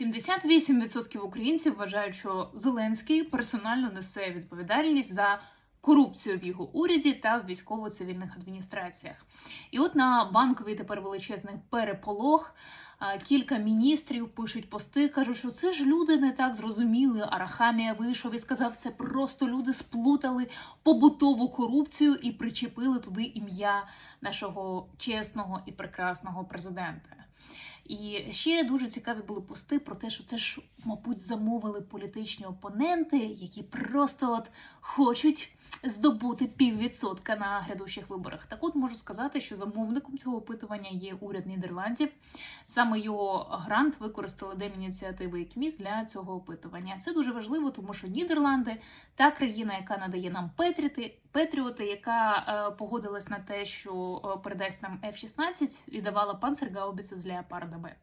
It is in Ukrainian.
78% українців вважають, що Зеленський персонально несе відповідальність за корупцію в його уряді та в військово-цивільних адміністраціях. І от на банковій тепер величезний переполох. Кілька міністрів пишуть пости, кажуть, що це ж люди не так зрозуміли. Арахамія вийшов і сказав, це просто люди сплутали побутову корупцію і причепили туди ім'я нашого чесного і прекрасного президента. І ще дуже цікаві були пости про те, що це ж, мабуть, замовили політичні опоненти, які просто от хочуть здобути піввідсотка на грядущих виборах. Так от можу сказати, що замовником цього опитування є уряд Нідерландів. Саме його грант використали Демініціативи і КМІС для цього опитування. Це дуже важливо, тому що Нідерланди та країна, яка надає нам Петріти, Петріоти, яка е, погодилась на те, що е, передасть нам F-16 і давала панцергаубіци з леопардами.